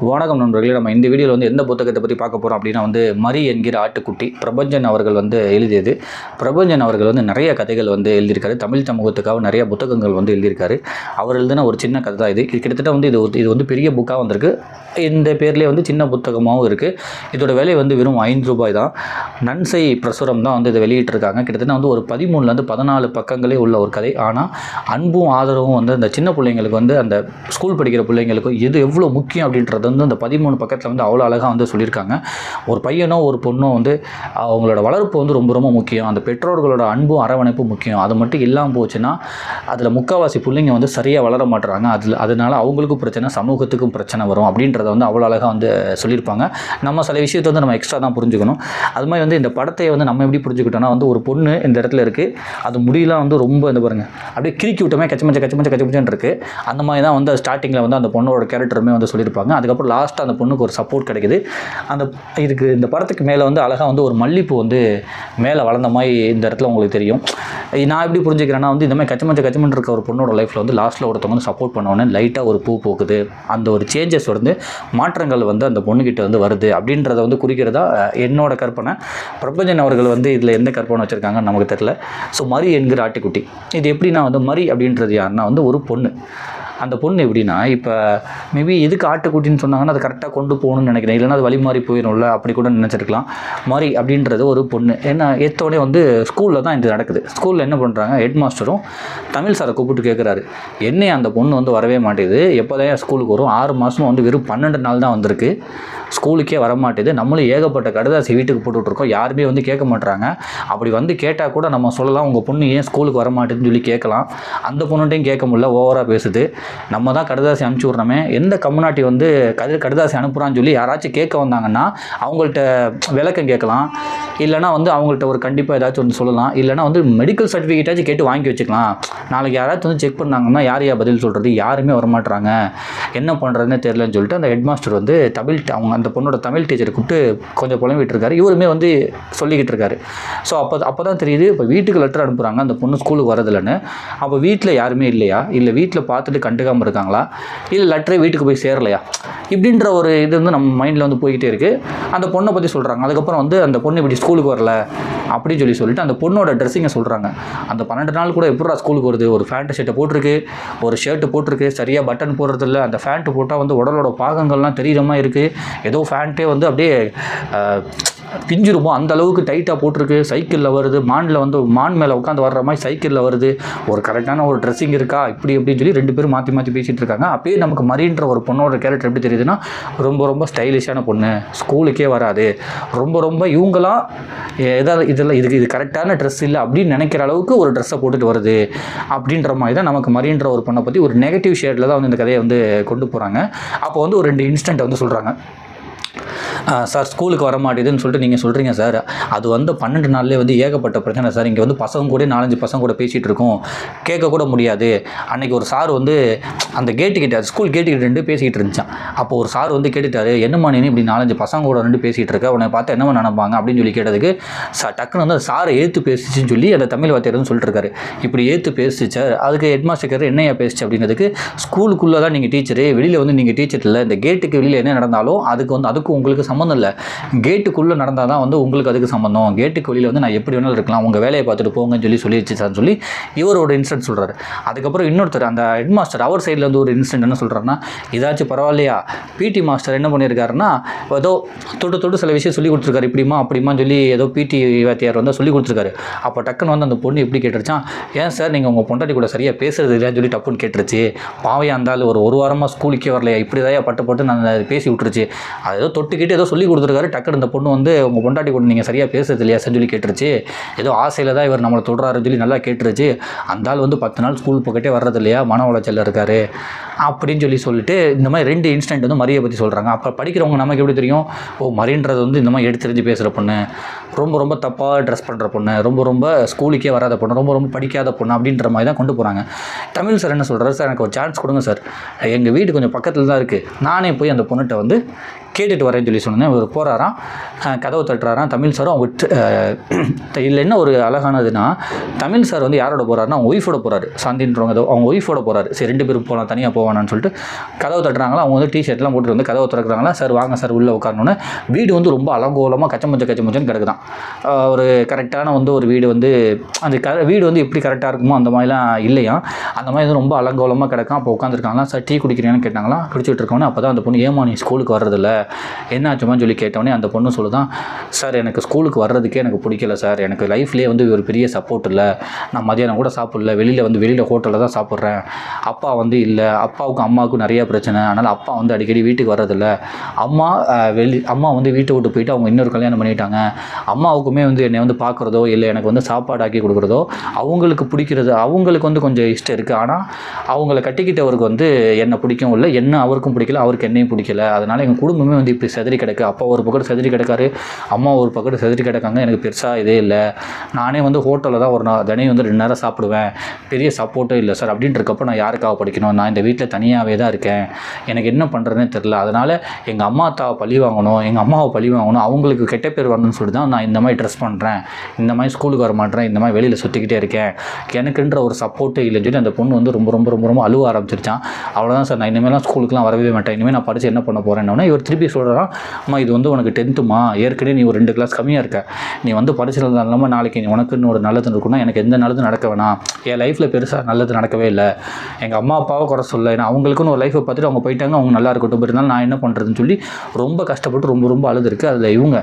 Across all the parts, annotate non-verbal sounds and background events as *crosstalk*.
வணக்கம் நண்பர்களே நம்ம இந்த வீடியோவில் வந்து எந்த புத்தகத்தை பற்றி பார்க்க போகிறோம் அப்படின்னா வந்து மரி என்கிற ஆட்டுக்குட்டி பிரபஞ்சன் அவர்கள் வந்து எழுதியது. பிரபஞ்சன் அவர்கள் வந்து நிறைய கதைகள் வந்து எழுதியிருக்காரு. தமிழ் சமூகத்துக்காக நிறைய புத்தகங்கள் வந்து எழுதியிருக்காரு. அவர் எழுதின ஒரு சின்ன கதை தான் இது. கிட்டத்தட்ட வந்து இது ஒரு- இது வந்து பெரிய புக்காக வந்திருக்கு. இந்த பேர்லேயே வந்து சின்ன புத்தகமாகவும் இருக்குது இதோட விலை வந்து வெறும் ஐந்து ரூபாய் தான். நன்சை பிரசுரம் தான் வந்து இதை வெளியிட்டிருக்காங்க. கிட்டத்தட்ட வந்து ஒரு பதிமூணுலேருந்து பதினாலு பக்கங்களே உள்ள ஒரு கதை. ஆனால் அன்பும் ஆதரவும் வந்து அந்த சின்ன பிள்ளைங்களுக்கு வந்து அந்த ஸ்கூல் படிக்கிற பிள்ளைங்களுக்கும் இது எவ்வளோ முக்கியம் அப்படின்றது அது வந்து அந்த பதிமூணு பக்கத்தில் வந்து அவ்வளோ அழகாக வந்து சொல்லியிருக்காங்க. ஒரு பையனோ ஒரு பொண்ணோ வந்து அவங்களோட வளர்ப்பு வந்து ரொம்ப ரொம்ப முக்கியம். அந்த பெற்றோர்களோட அன்பும் அரவணைப்பும் முக்கியம். அது மட்டும் இல்லாமல் போச்சுன்னா அதில் முக்கால்வாசி பிள்ளைங்க வந்து சரியாக வளர மாட்டுறாங்க அதில் அதனால அவங்களுக்கும் பிரச்சனை சமூகத்துக்கும் பிரச்சனை வரும் அப்படின்றத வந்து அவ்வளோ அழகாக வந்து சொல்லியிருப்பாங்க. நம்ம சில விஷயத்தை வந்து நம்ம எக்ஸ்ட்ரா தான் புரிஞ்சுக்கணும். அது மாதிரி வந்து இந்த படத்தை வந்து நம்ம எப்படி புரிஞ்சுக்கிட்டோம்னா வந்து ஒரு பொண்ணு இந்த இடத்துல இருக்குது அது முடியெல்லாம் வந்து ரொம்ப இந்த பாருங்கள் அப்படியே கிறுக்கி விட்டோமே கச்சமச்ச கச்சமச்ச கச்சமச்சன்னு இருக்குது அந்த மாதிரி தான் வந்து ஸ்டார்டிங்கில் வந்து அந்த பொண்ணோட கேரக்டருமே வந்து சொல்லியிருப்பாங்க. அதுக்கப்புறம் லாஸ்ட்டாக அந்த பொண்ணுக்கு ஒரு சப்போர்ட் கிடைக்குது. அந்த இதுக்கு இந்த படத்துக்கு மேலே வந்து அழகாக வந்து ஒரு மல்லிப்பூ வந்து மேலே வளர்ந்த மாதிரி இந்த இடத்துல உங்களுக்கு தெரியும். நான் எப்படி புரிஞ்சுக்கிறேன்னா வந்து இந்த மாதிரி கச்சமச்ச கச்சமன் இருக்க ஒரு பொண்ணோட லைஃப்பில் வந்து லாஸ்ட்டில் ஒருத்தவங்க வந்து சப்போர்ட் பண்ணோன்னே லைட்டாக ஒரு பூ பூக்குது. அந்த ஒரு சேஞ்சஸ் வந்து மாற்றங்கள் வந்து அந்த பொண்ணுக்கிட்ட வந்து வருது அப்படின்றத வந்து குறிக்கிறதா என்னோட கற்பனை. பிரபஞ்சன் அவர்கள் வந்து இதில் எந்த கற்பனை வச்சுருக்காங்கன்னு நமக்கு தெரியல. ஸோ மரி என்கிற ஆட்டுக்குட்டி. இது எப்படின்னா வந்து மரி அப்படின்றது யாருன்னா வந்து ஒரு பொண்ணு. அந்த பொண்ணு எப்படின்னா இப்போ மேபி எதுக்கு ஆட்டுக்குட்டின்னு சொன்னாங்கன்னா அது கரெக்டாக கொண்டு போகணும்னு நினைக்கிறேன். இல்லைன்னா அது வழி மாறி போயிடும்ல அப்படி கூட நினச்சிருக்கலாம். மாதிரி அப்படின்றது ஒரு பொண்ணு. ஏன்னா ஏற்றோடனே வந்து ஸ்கூலில் தான் இது நடக்குது. ஸ்கூலில் என்ன பண்ணுறாங்க ஹெட் மாஸ்டரும் தமிழ் சாரை கூப்பிட்டு கேட்குறாரு என்னையே அந்த பொண்ணு வந்து வரவே மாட்டேது. எப்போதான் ஸ்கூலுக்கு வரும்? ஆறு மாதமும் வந்து வெறும் பன்னெண்டு நாள் தான் வந்திருக்கு. ஸ்கூலுக்கே வரமாட்டேது. நம்மளும் ஏகப்பட்ட கடுதாசி வீட்டுக்கு போட்டுட்ருக்கோம் யாருமே வந்து கேட்க மாட்றாங்க. அப்படி வந்து கேட்டால் கூட நம்ம சொல்லலாம் உங்கள் பொண்ணு ஏன் ஸ்கூலுக்கு வரமாட்டேதுன்னு சொல்லி கேட்கலாம். அந்த பொண்ணுகிட்டையும் கேட்க முடியல ஓவராக பேசுது. நம்ம தான் கடுதாசி அனுப்பிச்சி விட்றோமே. எந்த கம்யூனாட்டி வந்து கதிர் கடுதாசி அனுப்புகிறான்னு சொல்லி யாராச்சும் கேட்க வந்தாங்கன்னா அவங்கள்ட்ட விளக்கம் கேட்கலாம். இல்லைனா வந்து அவங்கள்ட்ட ஒரு கண்டிப்பாக ஏதாச்சும் ஒன்று சொல்லலாம். இல்லைனா வந்து மெடிக்கல் சர்டிஃபிகேட்டாச்சும் கேட்டு வாங்கி வச்சுக்கலாம். நாளைக்கு யாராச்சும் வந்து செக் பண்ணாங்கன்னா யார் யார் பதில் சொல்கிறது யாருமே வரமாட்டுறாங்க என்ன பண்ணுறதுன்னு தெரிலன்னு சொல்லிட்டு அந்த ஹெட்மாஸ்டர் வந்து தமிழ் அவங்க அந்த பொண்ணோட தமிழ் டீச்சரை கூப்பிட்டு கொஞ்சம் புலம்பிட்டு இருக்காரு இவருமே வந்து சொல்லிக்கிட்டு இருக்காரு ஸோ அப்போ அப்போ தான் தெரியுது இப்போ வீட்டுக்கு லெட்டர் அனுப்புகிறாங்க அந்த பொண்ணு ஸ்கூலுக்கு வரதில்லைன்னு அப்போ வீட்டில் யாருமே இல்லையா? இல்லை வீட்டில் பார்த்துட்டு கண்டுக்காமல் இருக்காங்களா? இல்லை லெட்டரே வீட்டுக்கு போய் சேரலையா? இப்படின்ற ஒரு இது வந்து நம்ம மைண்டில் வந்து போய்கிட்டே இருக்குது அந்த பொண்ணை பற்றி சொல்கிறாங்க அதுக்கப்புறம் வந்து அந்த பொண்ணு இப்படி ஸ்கூலுக்கு வரல அப்படின்னு சொல்லி சொல்லிட்டு அந்த பொண்ணோட ட்ரெஸ்ஸிங்கை சொல்கிறாங்க அந்த பன்னெண்டு நாள் கூட எப்படா ஸ்கூலுக்கு வருது? ஒரு ஃபேண்ட் ஷர்ட்டை போட்டிருக்கு. ஒரு ஷர்ட்டு போட்டிருக்கு. சரியாக பட்டன் போடுறதில்ல அந்த ஃபேண்ட்டு போட்டால் வந்து உடலோட பாகங்கள்லாம் தெரியுற மாதிரி இருக்குது ஏதோ ஃபேண்ட்டே வந்து அப்படியே பிஞ்சிருமோ? அந்த அளவுக்கு டைட்டாக போட்டிருக்கு. சைக்கிளில் வருது. மானில் வந்து மான் மேலே உட்காந்து வர்ற மாதிரி சைக்கிளில் வருது. ஒரு கரெக்டான ஒரு ட்ரெஸ்ஸிங் இருக்கா? இப்படி அப்படின்னு சொல்லி ரெண்டு பேரும் மாற்றி மாற்றி பேசிகிட்டு இருக்காங்க. அப்பயே நமக்கு மரின்ற ஒரு பொண்ணோட கேரக்டர் எப்படி தெரியுதுன்னா ரொம்ப ரொம்ப ஸ்டைலிஷான பொண்ணு. ஸ்கூலுக்கே வராது. ரொம்ப ரொம்ப இவங்களாம் ஏதாவது இதெல்லாம் இதுக்கு இது கரெக்டான ட்ரெஸ் இல்லை அப்படின்னு நினைக்கிற அளவுக்கு ஒரு ட்ரெஸ்ஸை போட்டுட்டு வருது. அப்படின்ற மாதிரி தான் நமக்கு மரின்ற ஒரு பொண்ணை பற்றி ஒரு நெகட்டிவ் ஷேடில் தான் வந்து இந்த கதையை வந்து கொண்டு போகிறாங்க அப்போ வந்து ஒரு ரெண்டு இன்ஸ்டன்ட் வந்து சொல்கிறாங்க சார் ஸ்கூலுக்கு வர மாட்டேதுன்னு சொல்லிட்டு நீங்கள் சொல்கிறீங்க சார். அது வந்து பன்னெண்டு நாள்லேயே வந்து ஏகப்பட்ட பிரச்சனை சார். இங்கே வந்து பசங்க கூட நாலஞ்சு பசங்க கூட பேசிகிட்டு இருக்கோம். கேட்க கூட முடியாது. அன்றைக்கி ஒரு சார் வந்து அந்த கேட்டு கிட்ட ஸ்கூல் கேட்டு கிட்ட ரெண்டு பேசிக்கிட்டு இருந்துச்சான் அப்போ ஒரு சார் வந்து கேட்டுட்டாரு என்னம்மா நீ இப்படி நாலஞ்சு பசங்க கூட ரெண்டு பேசிகிட்டு இருக்க? உன்னை பார்த்து என்னமா நினைப்பாங்க? அப்படின்னு சொல்லி கேட்டதுக்கு சா டக்குன்னு வந்து சாரை ஏற்று பேசிச்சுன்னு சொல்லி அந்த தமிழ் வாத்தியார் சொல்லிட்டு இருக்காரு. இப்படி ஏற்று பேசிச்சு அதுக்கு ஹெட்மாஸ்டர் என்னையா பேசிச்சு? அப்படிங்கிறதுக்கு ஸ்கூலுக்குள்ளே தான் நீங்கள் டீச்சரு. வெளியில் வந்து நீங்கள் டீச்சர் இல்லை. இந்த கேட்டுக்கு வெளியில் என்ன நடந்தாலும் அதுக்கு வந்து அதுக்கு உங்களுக்கு சம்மந்தம் இல்லை. கேட்டுக்குள்ளே நடந்தால் தான் வந்து உங்களுக்கு அதுக்கு சம்மந்தம். கேட்டுக்கு வெளியில் வந்து நான் எப்படி வேணாலும் இருக்கலாம். உங்கள் வேலையை பார்த்துட்டு போங்கன்னு சொல்லி சொல்லிடுச்சு சார்னு சொல்லி இவரோட இன்சிடென்ட் சொல்கிறாரு அதுக்கப்புறம் இன்னொருத்தர் அந்த ஹெட் மாஸ்டர் அவர் சைடில் வந்து ஒரு இன்சிடென்ட் என்ன சொல்கிறாருன்னா இதாச்சும் பரவாயில்லையா? பிடி மாஸ்டர் என்ன பண்ணியிருக்காருன்னா ஏதோ தொட்டு தொட்டு சில விஷயம் சொல்லி கொடுத்துருக்காரு. இப்படிமா அப்படிமா சொல்லி ஏதோ பிடி வாத்தியார் வந்து சொல்லி கொடுத்துருக்காரு. அப்போ டக்குன்னு வந்து அந்த பொண்ணு எப்படி கேட்டுருச்சான் ஏன் சார் நீங்கள் உங்கள் பொண்டாட்டி கூட சரியாக பேசுறது இல்லையான்னு சொல்லி டப்புன்னு கேட்டுருச்சு. பாவையாக இருந்தாலும் ஒரு ஒரு வாரமாக ஸ்கூலுக்கே வரலையா? இப்படி தான் பட்டு பட்டு நான் அதை பேசி விட்டுருச்சு. அது ஏதோ தொட்டுக்கிட்டு ஏதோ சொல்லி கொடுத்துருக்காரு. டக்குனு இந்த பொண்ணு வந்து உங்கள் பொண்டாட்டி கொண்டு நீங்கள் சரியாக பேசுறது இல்லையா சொல்லி கேட்டுருச்சு. ஏதோ ஆசையில் தான் இவர் நம்மளை தொடுறாருன்னு சொல்லி நல்லா கேட்டுருச்சு. அந்த ஆள் வந்து பத்து நாள் ஸ்கூல் பக்கத்தே வர்றது இல்லையா? மன உளைச்சலில் இருக்காரு. அப்படின்னு சொல்லி சொல்லிட்டு இந்த மாதிரி ரெண்டு இன்ஸ்டன்ட் வந்து மரியை பற்றி சொல்கிறாங்க அப்போ படிக்கிறவங்க நமக்கு எப்படி தெரியும்? ஓ மரின்றது வந்து இந்த மாதிரி எடுத்து தெரிஞ்சு பேசுகிற பொண்ணு. ரொம்ப ரொம்ப தப்பாக ட்ரெஸ் பண்ணுற பொண்ணு. ரொம்ப ரொம்ப ஸ்கூலுக்கே வராத பொண்ணு. ரொம்ப ரொம்ப படிக்காத பொண்ணு அப்படின்ற மாதிரி தான் கொண்டு போகிறாங்க தமிழ் சார் என்ன சொல்கிறாரு சார் எனக்கு ஒரு சான்ஸ் கொடுங்க சார் எங்கள் வீடு கொஞ்சம் பக்கத்தில் தான் இருக்குது நானே போய் அந்த பொண்ணுகிட்ட வந்து கேட்டுட்டு வரேன்னு சொல்லி சொன்னேன். இவர் போகிறாராம் கதவு தட்டுறாராம். தமிழ் சாரும் அவங்க *clears throat* இதில் என்ன ஒரு அழகானதுன்னா தமிழ் சார் வந்து யாரோட போகிறாருன்னா அவங்க ஒய்ஃபோட போகிறாரு சாந்தின்றவங்க ஏதோ அவங்க ஒய்ஃபோட போகிறாரு சரி ரெண்டு பேரும் போகலாம் தனியாக போவானான்னு சொல்லிட்டு கதவு தட்டுறாங்களா? அவங்க வந்து டிஷர்ட்லாம் போட்டுட்டு வந்து கதவு திறக்கிறாங்களா? சார் வாங்க சார் உள்ளே உட்காரணுன்னு வீடு வந்து ரொம்ப அலங்கோலமாக கச்சமச்ச கச்சமச்சன்னு கிடக்குதான். ஒரு கரெக்டான வந்து ஒரு வீடு வந்து அந்த க வீடு வந்து எப்படி கரெக்டாக இருக்குமோ அந்த மாதிரிலாம் இல்லையா அந்த மாதிரி வந்து ரொம்ப அலங்கோலமாக கிடக்கும் அப்போ உட்காந்துருக்காங்களா சார் டீ குடிக்கிறீங்கன்னு கேட்டாங்களா? குடிச்சிட்டு இருக்கோன்னு அப்போ தான் அந்த பொண்ணு ஏமா நீ ஸ்கூலுக்கு வர்றதில்ல. என்னாச்சுமான்னு சொல்லி கேட்டோடனே அந்த பொண்ணு சொல்லுதான் சார் எனக்கு ஸ்கூலுக்கு வர்றதுக்கே எனக்கு பிடிக்கல சார். எனக்கு லைஃப்லேயே வந்து ஒரு பெரிய சப்போர்ட் இல்லை. நான் மதியானம் கூட சாப்பிடல. வெளியில் வந்து வெளியில் ஹோட்டலில் தான் சாப்பிட்றேன். அப்பா வந்து இல்லை. அப்பாவுக்கும் அம்மாவுக்கும் நிறைய பிரச்சனை. அதனால் அப்பா வந்து அடிக்கடி வீட்டுக்கு வர்றதில்ல. அம்மா வெளி அம்மா வந்து வீட்டை விட்டு போயிட்டு அவங்க இன்னொரு கல்யாணம் பண்ணிட்டாங்க. அம்மாவுக்குமே வந்து என்னை வந்து பார்க்குறதோ இல்லை எனக்கு வந்து சாப்பாடு ஆக்கி கொடுக்குறதோ அவங்களுக்கு பிடிக்கிறது அவங்களுக்கு வந்து கொஞ்சம் இஷ்டம் இருக்குது ஆனால் அவங்கள கட்டிக்கிட்டவருக்கு வந்து என்னை பிடிக்கவும் இல்லை. என்ன அவருக்கும் பிடிக்கல அவருக்கு என்னையும் பிடிக்கல. அதனால் எங்கள் குடும்பமே வந்து இப்படி செதறி கிடக்கு. அப்பா ஒரு பக்கம் செதறி கிடக்காரு அம்மா ஒரு பக்கம் செதறி கிடக்காங்க எனக்கு பெருசாக இதே இல்லை. நானே வந்து ஹோட்டலில் தான் ஒரு நாள் தினையும் வந்து ரெண்டு நேரம் சாப்பிடுவேன். பெரிய சப்போர்ட்டும் இல்லை சார் அப்படின்ட்டு நான் யாருக்காக படிக்கணும்? நான் இந்த வீட்டில் தனியாகவே தான் இருக்கேன். எனக்கு என்ன பண்ணுறதுனே தெரில அதனால் எங்கள் அம்மா அத்தாவை பழி வாங்கணும் எங்கள் அம்மாவை பழி வாங்கணும் அவங்களுக்கு கெட்ட பேர் வரணும்னு சொல்லி தான் நான் இந்த மாதிரி ட்ரெஸ் பண்ணுறேன் இந்த மாதிரி ஸ்கூலுக்கு வர மாட்டேறேன் இந்த மாதிரி வெளியில் சுற்றிக்கிட்டே இருக்கேன். எனக்குன்ற ஒரு சப்போர்ட்டே இல்லைன்னு சொல்லி அந்த பொண்ணு வந்து ரொம்ப ரொம்ப ரொம்ப ரொம்ப அழுவ ஆரம்பிச்சிருச்சான் அவ்வளோதான் சார் நான் இனிமேலாம் ஸ்கூலுக்குலாம் வரவே மாட்டேன். இனிமேல் நான் படித்து என்ன பண்ண போகிறேன்னு இவர் திருப்பி சொல்கிறான் அம்மா இது வந்து உனக்கு டென்த்துமா ஏற்கனவே நீ ஒரு ரெண்டு கிளாஸ் கம்மியாக இருக்க. நீ வந்து படிச்சது இல்லாமல் நாளைக்கு நீ உனக்குன்னு ஒரு நல்லது இருக்குன்னா எனக்கு எந்த நல்லதும் நடக்க வேணாம். என் லைஃப்பில் பெருசாக நல்லது நடக்கவே இல்லை. எங்கள் அம்மா அப்பாவை குறை சொல்ல. ஏன்னா அவங்களுக்குன்னு ஒரு லைஃப்பை பார்த்துட்டு அவங்க போயிட்டாங்க அவங்க நல்லா இருக்கட்டும். இருந்தாலும் நான் என்ன பண்ணுறதுன்னு சொல்லி ரொம்ப கஷ்டப்பட்டு ரொம்ப ரொம்ப அழுதுருக்கு. அதில் இவங்க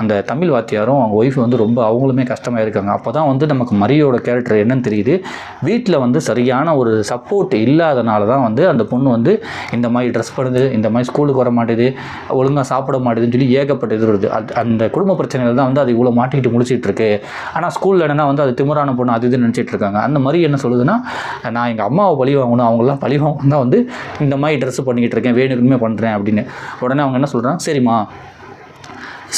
அந்த தமிழ் வாத்தியாரும் அவங்க ஒய்ஃப் வந்து ரொம்ப அவங்களுமே கஷ்டமாக இருக்காங்க. அப்போ தான் வந்து நமக்கு மரியோட கேரக்டர் என்னன்னு தெரியுது. வீட்டில் வந்து சரியான ஒரு சப்போர்ட் இல்லாதனால தான் வந்து அந்த பொண்ணு வந்து இந்த மாதிரி ட்ரெஸ் பண்ணுது இந்த மாதிரி ஸ்கூலுக்கு வர மாட்டேது. ஒழுங்காக சாப்பிட மாட்டேதுன்னு சொல்லி ஏகப்பட்ட இது வருது. அது அந்த குடும்ப பிரச்சனைகள் தான் வந்து அது இவ்வளோ மாட்டிக்கிட்டு முடிச்சிட்டு இருக்கு ஆனால் ஸ்கூலில் என்னென்னா வந்து அது திமிரான பொண்ணு அது இது நினச்சிட்டு இருக்காங்க. அந்த மாதிரி என்ன சொல்லுதுன்னா நான் எங்கள் அம்மாவை பழி வாங்கணும் அவங்களாம் பழி வாங்கணும் தான் வந்து இந்த மாதிரி ட்ரெஸ் பண்ணிக்கிட்டு இருக்கேன் வேணுக்குமே பண்ணுறேன் அப்படின்னு. உடனே அவங்க என்ன சொல்கிறாங்க சரிம்மா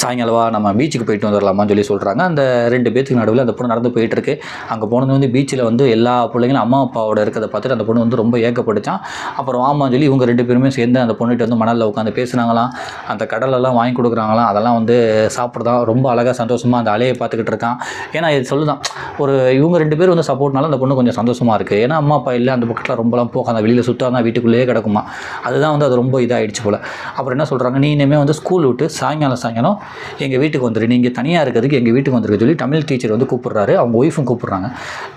சாயங்காலவா நம்ம பீச்சுக்கு போயிட்டு வந்துடலாமான்னு சொல்லி சொல்கிறாங்க அந்த ரெண்டு பேத்துக்கு நடுவில் அந்த பொண்ணு நடந்து போயிட்டுருக்கு. அங்கே போனது வந்து பீச்சில் வந்து எல்லா பிள்ளைங்களும் அம்மா அப்பாவோட இருக்கிறத பார்த்துட்டு அந்த பொண்ணு வந்து ரொம்ப ஏக்கப்படுச்சான் அப்புறம் ஆமான்னு சொல்லி இவங்க ரெண்டு பேருமே சேர்ந்து அந்த பொண்ணுகிட்ட வந்து மணலில் உட்காந்து பேசுனாங்களாம். அந்த கடலெல்லாம் வாங்கி கொடுக்குறாங்களாம். அதெல்லாம் வந்து சாப்பிட்றதான் ரொம்ப அழகாக சந்தோஷமாக அந்த அலையை பார்த்துக்கிட்டு இருக்கான். ஏன்னா இது சொல்லுதான் ஒரு இவங்க ரெண்டு பேரும் வந்து சப்போர்ட்னால அந்த பொண்ணு கொஞ்சம் சந்தோஷமாக இருக்குது ஏன்னா அம்மா அப்பா இல்லை அந்த பக்கத்தில் ரொம்பலாம் போகாத வெளியில் சுத்தாதான் வீட்டுக்குள்ளேயே கிடக்குமா. அதுதான் வந்து அது ரொம்ப இதாகிடுச்சு போல். அப்புறம் என்ன சொல்கிறாங்க நீ இனிமேல் வந்து ஸ்கூல் விட்டு சாயங்காலம் சாயங்காலம் எங்கள் வீட்டுக்கு வந்துரு. நீங்கள் தனியாக இருக்கிறதுக்கு எங்கள் வீட்டுக்கு வந்துருக்கு சொல்லி தமிழ் டீச்சர் வந்து கூப்பிட்றாரு. அவங்க ஒய்ஃபும் கூப்பிட்றாங்க.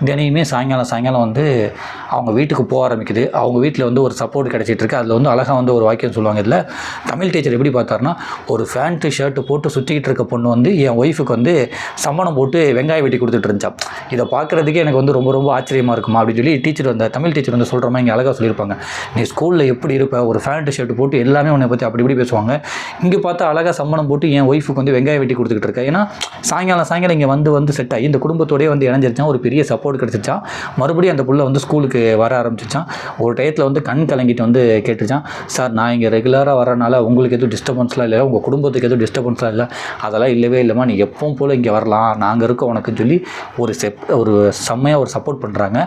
தினையுமே சாயங்காலம் சாயங்காலம் வந்து அவங்க வீட்டுக்கு போக ஆரம்பிக்குது. அவங்க வீட்டில் வந்து ஒரு சப்போர்ட் கிடச்சிட்டு இருக்கு. அதில் வந்து அழகாக வந்து ஒரு வாக்கியம் சொல்லுவாங்க. இதில் தமிழ் டீச்சர் எப்படி பார்த்தாருன்னா ஒரு ஃபேண்ட்டு ஷர்ட்டு போட்டு சுற்றிக்கிட்டு இருக்க பொண்ணு வந்து என் ஒய்ஃபுக்கு வந்து சம்மணம் போட்டு வெங்காயம் வெட்டி கொடுத்துட்டு இருந்துச்சா. இதை பார்க்குறதுக்கே எனக்கு வந்து ரொம்ப ரொம்ப ஆச்சரியமாக இருக்குமா அப்படின்னு சொல்லி டீச்சர் அந்த தமிழ் டீச்சர் வந்து சொல்கிற மாதிரி இங்கே அழகாக சொல்லியிருப்பாங்க. நீ ஸ்கூலில் எப்படி இருப்ப? ஒரு ஃபேண்ட்டு ஷர்ட் போட்டு எல்லாமே உன்னை பற்றி அப்படி இப்படி பேசுவாங்க. இங்கே பார்த்தா அழகாக சம்மணம் போட்டு என் ஒய்ஃபுக்கு வந்து வெங்காயம் வெட்டி கொடுத்துக்கிட்டு இருக்கேன். ஏன்னா சாயங்காலம் சாயங்காலம் இங்கே வந்து வந்து செட் ஆகி இந்த குடும்பத்தோடய வந்து இணைஞ்சிருச்சான். ஒரு பெரிய சப்போர்ட் கிடச்சிருச்சான். மறுபடியும் அந்த புள்ள வந்து ஸ்கூலுக்கு வர ஆரம்பிச்சிச்சான் ஒரு டயத்தில் வந்து கண் கலங்கிட்டு வந்து கேட்டுச்சான். சார் நான் இங்கே ரெகுலராக வரனால உங்களுக்கு எதுவும் டிஸ்டர்பன்ஸ்லாம் இல்லை. உங்கள் குடும்பத்துக்கு எதுவும் டிஸ்டர்பன்ஸ்லாம் இல்லை. அதெல்லாம் இல்லவே இல்லைம்மா. நீ எப்பவும் போல் இங்கே வரலாம். நாங்கள் இருக்கோம் உனக்குன்னு சொல்லி ஒரு செப் ஒரு செம்மையாக ஒரு சப்போர்ட் பண்ணுறாங்க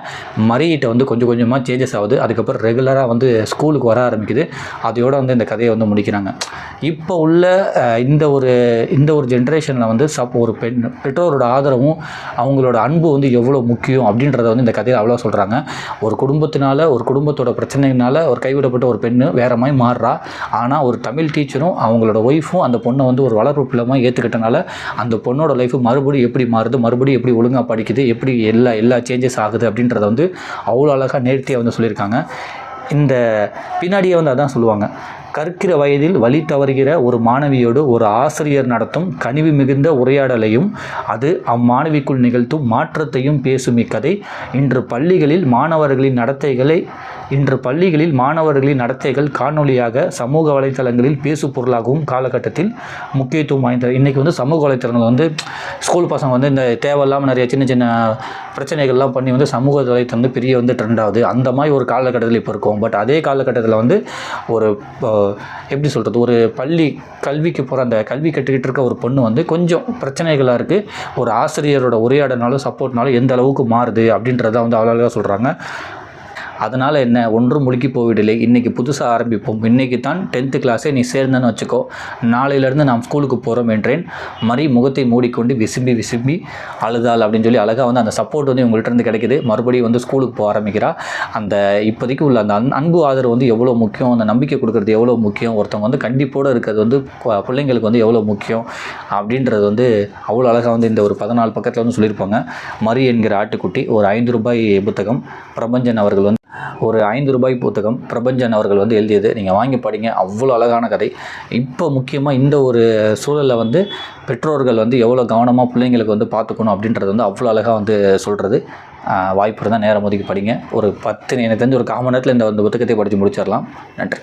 மரியிட்ட வந்து கொஞ்சம் கொஞ்சமாக சேஞ்சஸ் ஆகுது. அதுக்கப்புறம் ரெகுலராக வந்து ஸ்கூலுக்கு வர ஆரம்பிக்குது. அதையோடு வந்து இந்த கதையை வந்து முடிக்கிறாங்க. இப்போ உள்ள இந்த ஒரு இந்த ஒரு ஜென்ரேஷனில் வந்து சப் ஒரு பெண் பெற்றோரோட ஆதரவும் அவங்களோட அன்பு வந்து எவ்வளோ முக்கியம் அப்படின்றத வந்து இந்த கதையில் அவ்வளோ சொல்கிறாங்க ஒரு குடும்பத்தினால ஒரு குடும்பத்தோட பிரச்சனைனால ஒரு கைவிடப்பட்ட ஒரு பெண்ணு வேற மாதிரி மாறுறா. ஆனால் ஒரு தமிழ் டீச்சரும் அவங்களோட ஒய்ஃபும் அந்த பொண்ணை வந்து ஒரு வளர்ப்பு பிள்ளைமாக ஏற்றுக்கிட்டனால அந்த பொண்ணோட லைஃப் மறுபடியும் எப்படி மாறுது மறுபடியும் எப்படி ஒழுங்காக படிக்குது எப்படி எல்லா எல்லா சேஞ்சஸ் ஆகுது அப்படின்றத வந்து அவ்வளோ அழகாக நேர்த்தியாக வந்து சொல்லியிருக்காங்க. இந்த பின்னாடியே வந்து அதான் சொல்லுவாங்க. கற்கிற வயதில் வழி தவறுகிற ஒரு மாணவியோடு ஒரு ஆசிரியர் நடத்தும் கனிவு மிகுந்த உரையாடலையும் அது அம்மாணவிக்குள் நிகழ்த்தும் மாற்றத்தையும் பேசும் இக்கதை. இன்று பள்ளிகளில் மாணவர்களின் நடத்தைகளை இன்று பள்ளிகளில் மாணவர்களின் நடத்தைகள் காணொளியாக சமூக வலைத்தளங்களில் பேசு பொருளாகவும் காலகட்டத்தில் முக்கியத்துவம் வாய்ந்தது இன்றைக்கி வந்து சமூக வலைத்தளங்கள் வந்து ஸ்கூல் பசங்க வந்து இந்த தேவையில்லாமல் நிறைய சின்ன சின்ன பிரச்சனைகள்லாம் பண்ணி வந்து சமூக வலைத்தளம் வந்து பெரிய வந்து ட்ரெண்ட் ஆகுது. அந்த மாதிரி ஒரு காலகட்டத்தில் இப்போ இருக்கும். பட் அதே காலகட்டத்தில் வந்து ஒரு எப்படி சொல்கிறது ஒரு பள்ளி கல்விக்கு போகிற அந்த கல்வி கற்றுக்கிட்டு இருக்க ஒரு பொண்ணு வந்து கொஞ்சம் பிரச்சனைகளாக இருக்குது ஒரு ஆசிரியரோட உரையாடனாலும் சப்போர்ட்னாலும் எந்த அளவுக்கு மாறுது அப்படின்றத வந்து அவ்வளோ சொல்கிறாங்க அதனால் என்ன ஒன்றும் முழுக்கி போய்விடலை இன்றைக்கி புதுசாக ஆரம்பிப்போம். இன்றைக்கி தான் டென்த்து கிளாஸே நீ சேர்ந்தன்னு வச்சுக்கோ. நாளையிலேருந்து நாம் ஸ்கூலுக்கு போகிறோம் என்றேன். மறி முகத்தை மூடிக்கொண்டு விசும்பி விசும்பி அழுதாள் அப்படின்னு சொல்லி அழகாக வந்து அந்த சப்போர்ட் வந்து இவங்கள்ட்ட இருந்து கிடைக்குது. மறுபடியும் வந்து ஸ்கூலுக்கு போக ஆரம்பிக்கிறா. அந்த இப்போதைக்கு உள்ள அந்த அன்பு ஆதரவு வந்து எவ்வளோ முக்கியம்? அந்த நம்பிக்கை கொடுக்குறது எவ்வளோ முக்கியம்? ஒருத்தவங்க வந்து கண்டிப்போடு இருக்கிறது வந்து கு- பிள்ளைங்களுக்கு வந்து எவ்வளோ முக்கியம்? அப்படின்றது வந்து அவ்வளோ அழகாக வந்து இந்த ஒரு பதினாலு பக்கத்தில் வந்து சொல்லியிருப்பாங்க. மரி என்கிற ஆட்டுக்குட்டி ஒரு ஐந்து ரூபாய் புத்தகம் பிரபஞ்சன் அவர்கள் வந்து ஒரு ஐந்து ரூபாய் புத்தகம் பிரபஞ்சன் அவர்கள் வந்து எழுதியது. நீங்கள் வாங்கி படிங்க. அவ்வளோ அழகான கதை. இப்போ முக்கியமாக இந்த ஒரு சூழலில் வந்து பெற்றோர்கள் வந்து எவ்வளோ கவனமாக பிள்ளைங்களுக்கு வந்து பார்த்துக்கணும் அப்படின்றது வந்து அவ்வளோ அழகாக வந்து சொல்கிறது வாய்ப்பு இருந்தால் நேரம் ஒதுக்கி படிங்க. ஒரு பத்து எனக்கு தெரிஞ்சு ஒரு காமன் நேரத்தில் இந்த இந்த புத்தகத்தை படித்து முடிச்சிடலாம். நன்றி.